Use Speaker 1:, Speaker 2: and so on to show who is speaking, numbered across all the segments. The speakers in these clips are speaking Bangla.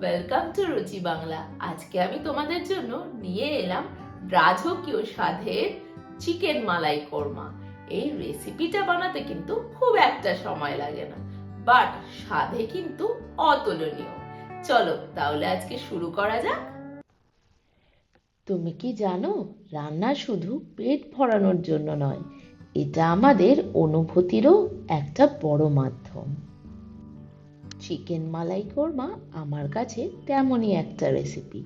Speaker 1: ওয়েলকাম টু রুচি বাংলা আজকে আমি তোমাদের জন্য নিয়ে এলাম রাজকীয় স্বাদের চিকেন মালাই কোরমা। এই রেসিপিটা বানাতে কিন্তু খুব একটা সময় লাগে না বাট স্বাদে কিন্তু অতুলনীয়। চলো তাহলে আজকে শুরু করা যাক।
Speaker 2: তুমি কি জানো, রান্না শুধু পেট ভরানোর জন্য নয়, এটা আমাদের অনুভূতিরও একটা বড় মাধ্যম। চিকেন মালাই কোরমা আমার কাছে তেমনই একটা রেসিপি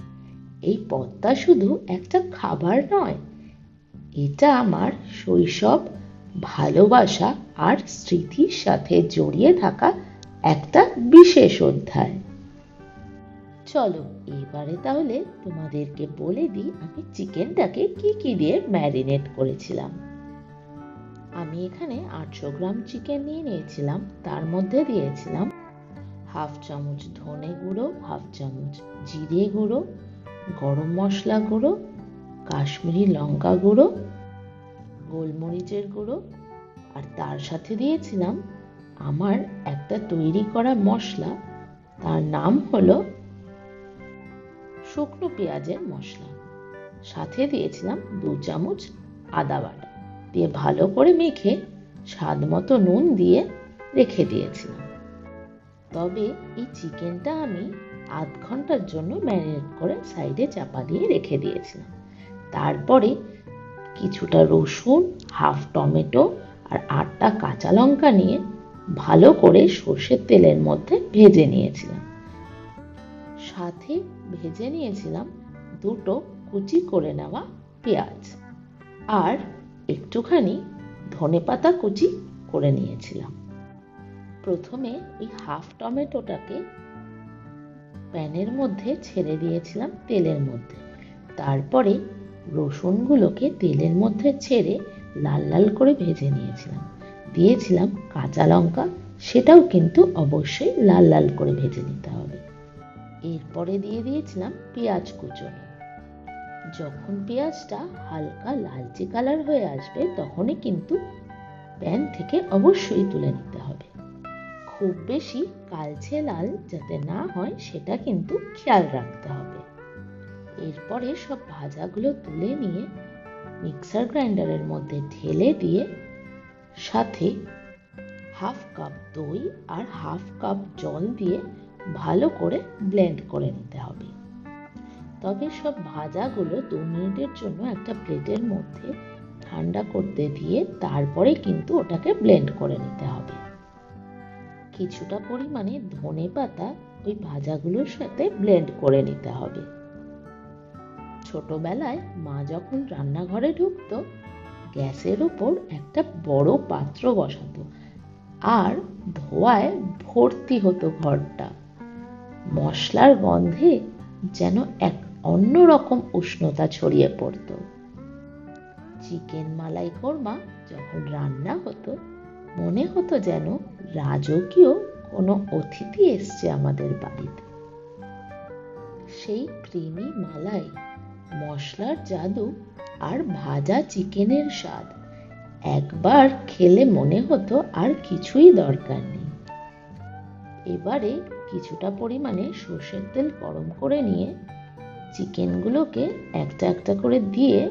Speaker 2: এই পদটা শুধু একটা খাবার নয়, এটা আমার শৈশব, ভালোবাসা আর স্মৃতির সাথে জড়িয়ে থাকা একটা বিশেষ অধ্যায়। চলো, এবারে তাহলে তোমাদেরকে বলে দিই আমি চিকেনটাকে কি কি দিয়ে ম্যারিনেট করেছিলাম। আমি এখানে আটশো গ্রাম চিকেন নিয়ে নিয়েছিলাম, তার মধ্যে দিয়েছিলাম হাফ চামচ ধনে গুঁড়ো, হাফ চামচ জিরে গুঁড়ো, গরম মশলা গুঁড়ো, কাশ্মীরি লঙ্কা গুঁড়ো, গোলমরিচের গুঁড়ো। আর তার সাথে দিয়েছিলাম আমার একটা তৈরি করা মশলা। তার নাম হলো শুকনো পেঁয়াজের মশলা। সাথে দিয়েছিলাম দু চামচ আদা বাটা। দিয়ে ভালো করে মেখে স্বাদ মতো নুন দিয়ে রেখে দিয়েছিলাম। তবে এই চিকেনটা আমি আধ ঘণ্টার জন্য ম্যারিনেট করে সাইডে চাপা দিয়ে রেখে দিয়েছিলাম। তারপরে কিছুটা রসুন, হাফ টমেটো আর আটটা কাঁচা লঙ্কা নিয়ে ভালো করে সর্ষের তেলের মধ্যে ভেজে নিয়েছিলাম। সাথে ভেজে নিয়েছিলাম দুটো কুচি করে নেওয়া পেঁয়াজ আর একটুখানি ধনেপাতা কুচি করে নিয়েছিলাম। প্রথমে এই হাফ টমেটোটাকে প্যানের মধ্যে ছেড়ে দিয়েছিলাম তেলের মধ্যে। তারপরে রসুনগুলোকে তেলের মধ্যে ছেড়ে লাল লাল করে ভেজে নিয়েছিলাম। দিয়েছিলাম কাঁচা লঙ্কা, সেটাও কিন্তু অবশ্যই লাল লাল করে ভেজে নিতে হবে। এরপরে দিয়ে দিয়েছিলাম পেঁয়াজ কুচনো। যখন পেঁয়াজটা হালকা লালচে কালার হয়ে আসবে, তখনই কিন্তু প্যান থেকে অবশ্যই তুলে নিতে হবে। খুব বেশি কালচে লাল যাতে না হয়, সেটা কিন্তু খেয়াল রাখতে হবে। এরপরে সব ভাজাগুলো তুলে নিয়ে মিক্সার গ্রাইন্ডারের মধ্যে ঢেলে দিয়ে সাথে হাফ কাপ দই আর হাফ কাপ জল দিয়ে ভালো করে ব্লেন্ড করে নিতে হবে। তবে সব ভাজাগুলো দু মিনিটের জন্য একটা প্লেটের মধ্যে ঠান্ডা করতে দিয়ে তারপরে কিন্তু ওটাকে ব্লেন্ড করে নিতে হবে। কিছুটা পরিমাণে ধনে পাতা ওই ভাজাগুলোর সাথে ব্লেন্ড করে নিতে হবে। ছোটবেলায় মা যখন রান্নাঘরে ঢুকতো, গ্যাসের ওপর একটা বড় পাত্র বসাতো আর ধোয়ায় ভর্তি হতো ঘরটা। মশলার গন্ধে যেন এক অন্যরকম উষ্ণতা ছড়িয়ে পড়ত। চিকেন মালাই কোরমা যখন রান্না হতো মনে হতো যেন রাজকীয় কোনো অতিথি এসছে আমাদের বাড়িতে। সেই প্রেমী মালাই মশলার জাদু আর ভাজা চিকেনের স্বাদ একবার খেলে মনে হতো আর কিছুই দরকার নেই। এবারে কিছুটা পরিমাণে সর্ষের তেল গরম করে নিয়ে চিকেনগুলোকে একটা একটা করে দিয়ে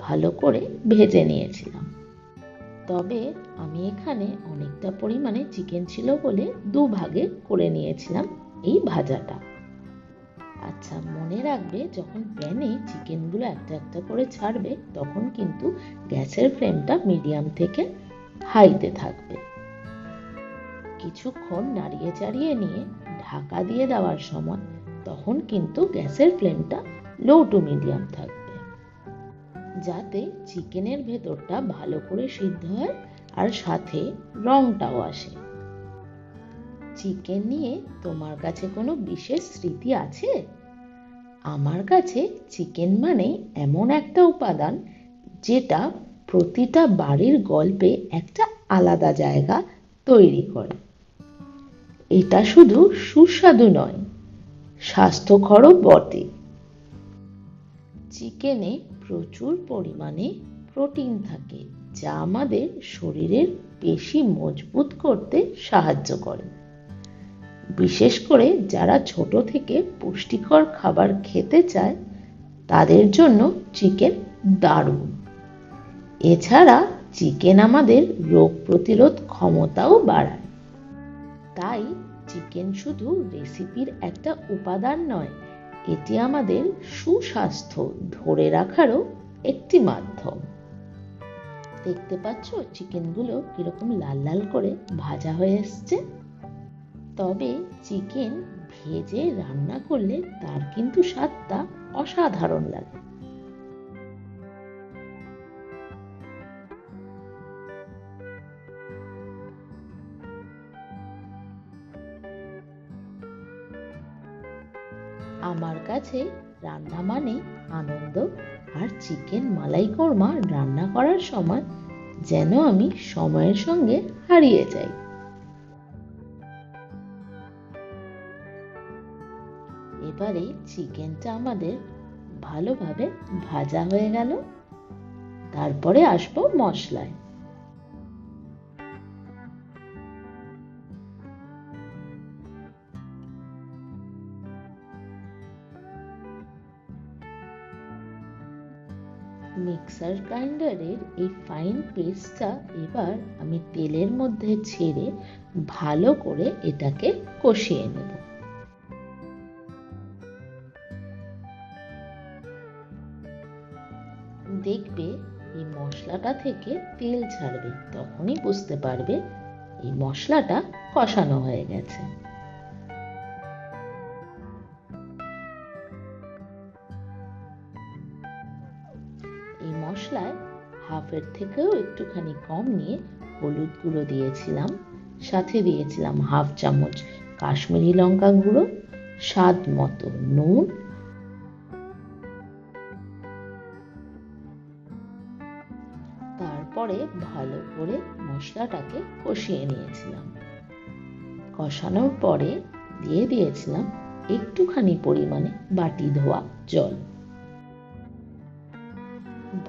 Speaker 2: ভালো করে ভেজে নিয়েছিলাম। তবে আমি এখানে অনেকটা পরিমাণে চিকেন ছিল বলে দু ভাগে করে নিয়েছিলাম এই ভাজাটা। আচ্ছা মনে রাখবে, যখন প্যানে চিকেনগুলো একটা একটা করে ছাড়বে, তখন কিন্তু গ্যাসের ফ্লেমটা মিডিয়াম থেকে হাইতে থাকবে। কিছুক্ষণ নাড়িয়ে চাড়িয়ে নিয়ে ঢাকা দিয়ে দেওয়ার সময়, তখন কিন্তু গ্যাসের ফ্লেমটা লো টু মিডিয়াম থাকবে। যাতে চিকেনের ভেতরটা ভালো করে সিদ্ধ হয় আর সাথে রংটাও আসে। চিকেন নিয়ে তোমার কাছে কোনো বিশেষ স্মৃতি আছে? আমার কাছে চিকেন মানে এমন একটা উপাদান যেটা প্রতিটা বাড়ির গল্পে একটা আলাদা জায়গা তৈরি করে। এটা শুধু সুস্বাদু নয়, স্বাস্থ্যকরও বটে। চিকেনে প্রচুর পরিমাণে প্রোটিন থাকে, যা আমাদের শরীরের পেশি মজবুত করতে সাহায্য করে। বিশেষ করে যারা ছোট থেকে পুষ্টিকর খাবার খেতে চায়, তাদের জন্য চিকেন দারুণ। এছাড়া চিকেন আমাদের রোগ প্রতিরোধ ক্ষমতাও বাড়ায়। তাই চিকেন শুধু রেসিপির একটা উপাদান নয় এটি আমাদের সুস্বাস্থ্য ধরে রাখারও একটি মাধ্যম। দেখতে পাচ্ছ, চিকেনগুলো কীরকম লাল লাল করে ভাজা হয়ে এসছে। তবে চিকেন ভেজে রান্না করলে তার কিন্তু স্বাদটা অসাধারণ লাগে। কাছে রান্না মানে আনন্দ আর চিকেন মালাই কোরমা রান্না করার সময় যেন আমি সময়ের সঙ্গে হারিয়ে যাই। এবারে চিকেনটা আমাদের ভালোভাবে ভাজা হয়ে গেল। তারপরে আসব মশলায়। মিক্সার গ্রাইন্ডারের এই ফাইন পেস্টটা এবার আমি তেলের মধ্যে ছেড়ে ভালো করে এটাকে কষিয়ে নেব। দেখবে এই মশলাটা থেকে তেল ছাড়বে, তখনই বুঝতে পারবে এই মশলাটা কষানো হয়ে গেছে। হাফের থেকেও একটুখানি কম নিয়ে হলুদ গুঁড়ো দিয়েছিলাম। সাথে দিয়েছিলাম হাফ চামচ কাশ্মীরি লঙ্কা গুঁড়ো, স্বাদ মতো নুন। তারপরে ভালো করে মশলাটাকে কষিয়ে নিয়েছিলাম। কষানোর পরে দিয়ে দিয়েছিলাম একটুখানি পরিমাণে বাটি ধোয়া জল।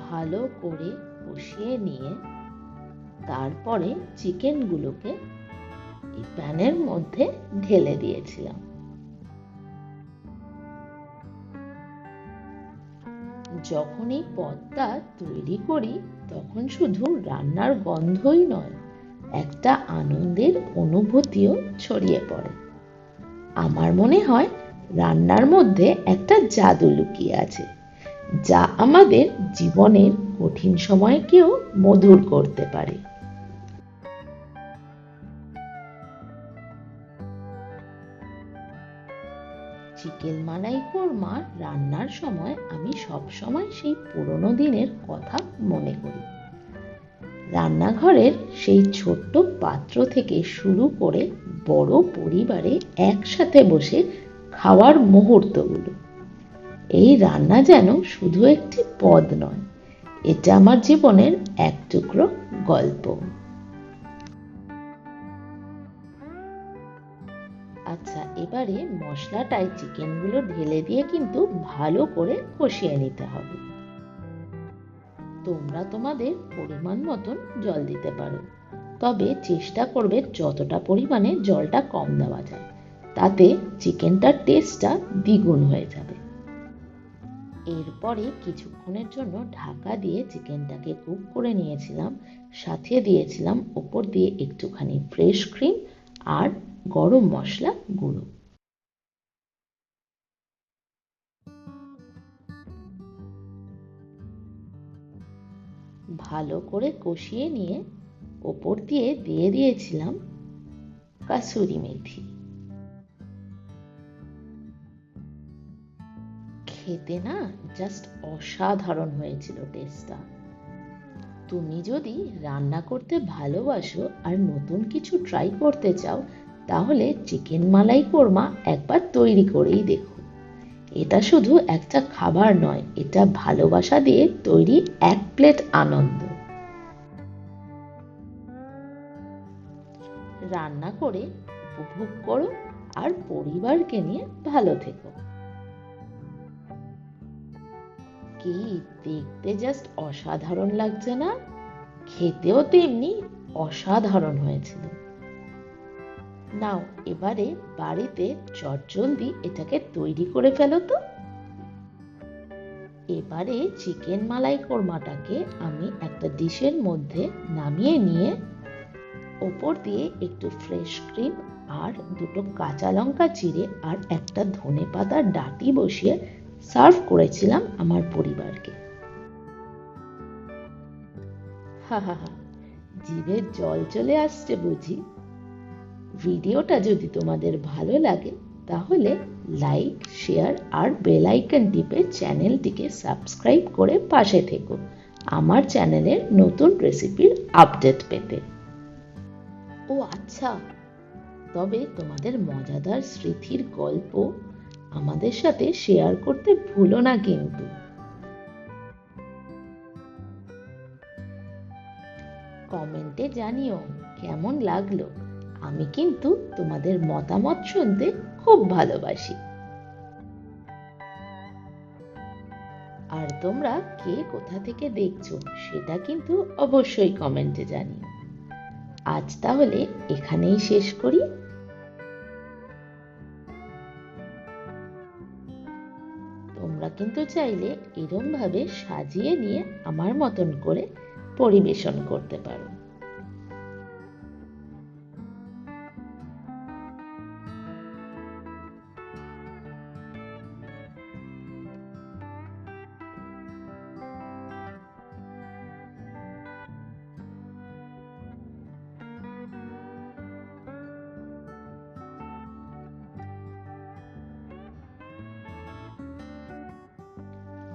Speaker 2: ভালো করে কষিয়ে নিয়ে তারপরে চিকেনগুলোকে এই প্যানের মধ্যে ঢেলে দিয়েছিলাম। যখন এই পদটা তৈরি করি, তখন শুধু রান্নার গন্ধই নয়, একটা আনন্দের অনুভূতিও ছড়িয়ে পড়ে। আমার মনে হয় রান্নার মধ্যে একটা জাদু লুকিয়ে আছে। যা আমাদের জীবনের কঠিন সময়কেও মধুর করতে পারে। চিকেন মালাই কোরমা রান্নার সময় আমি সব সময় সেই পুরনো দিনের কথা মনে করি। রান্নাঘরের সেই ছোট্ট পাত্র থেকে শুরু করে বড় পরিবারে একসাথে বসে খাওয়ার মুহূর্তগুলো। এই রান্না যেন শুধু একটি পদ নয়, এটা আমার জীবনের এক টুকরো গল্প। আচ্ছা এবারে মশলাটায় চিকেনগুলো ঢেলে দিয়ে কিন্তু ভালো করে কষিয়ে নিতে হবে। তোমরা তোমাদের পরিমাণ মতন জল দিতে পারো, তবে চেষ্টা করবে যতটা পরিমাণে জলটা কম দেওয়া যায়, তাতে চিকেনটার টেস্টটা দ্বিগুণ হয়ে যাবে। এরপরে কিছুক্ষণের জন্য ঢাকা দিয়ে চিকেনটাকে কুক করে নিয়েছিলাম, সাথে দিয়েছিলাম ওপর দিয়ে একটুখানি ফ্রেশ ক্রিম আর গরম মশলা গুঁড়ো। ভালো করে কষিয়ে নিয়ে ওপর দিয়ে দিয়ে দিয়েছিলাম কাসুরি মেথি। খেতে না জাস্ট অসাধারণ হয়েছিল টেস্টটা তুমি যদি রান্না করতে ভালোবাসো আর নতুন কিছু ট্রাই করতে চাও, তাহলে চিকেন মালাই কোরমা একবার তৈরি করেই দেখো। এটা শুধু একটা খাবার নয়, এটা ভালোবাসা দিয়ে তৈরি এক প্লেট আনন্দ। রান্না করে উপভোগ করো আর পরিবারকে নিয়ে ভালো থেকো। কি? দেখতে জাস্ট অসাধারণ লাগছে না? খেতেও তেমনি অসাধারণ হয়েছিল। নাও, এবারে বাড়িতে চটজলদি এটাকে তৈরি করে ফেলো তো। এবারে চিকেন মালাই কোরমাটাকে আমি একটা ডিশের মধ্যে নামিয়ে নিয়ে ওপর দিয়ে একটু ফ্রেশ ক্রিম আর দুটো কাঁচা লঙ্কা চিড়ে আর একটা ধনে পাতার ডাটি বসিয়ে সার্ভ করেছিলাম আমার পরিবারকে। হা হা হা জল চলে আসছে বুঝি। ভিডিওটা যদি তোমাদের ভালো লাগে, তাহলে লাইক, শেয়ার আর বেল আইকন টিপে চ্যানেলটিকে সাবস্ক্রাইব করে পাশে থেকো, আমার চ্যানেলের নতুন রেসিপির আপডেট পেতে। ও আচ্ছা তবে তোমাদের মজাদার স্মৃতির গল্প আমাদের সাথে শেয়ার করতে ভুলো না কিন্তু। কমেন্টে জানিও কেমন লাগল। আমি কিন্তু তোমাদের মতামত শুনতে খুব ভালোবাসি। আর তোমরা কে কোথা থেকে দেখছ সেটা কিন্তু অবশ্যই কমেন্টে জানিও। আজ তাহলে এখানেই শেষ করি। তোমরা কিন্তু চাইলে এরম ভাবে সাজিয়ে নিয়ে আমার মতন করে পরিবেশন করতে পারো।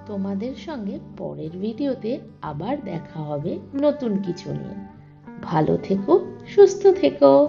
Speaker 2: তোমাদের সঙ্গে পরের ভিডিওতে আবার দেখা হবে নতুন কিছু নিয়ে। ভালো থেকো সুস্থ থেকো।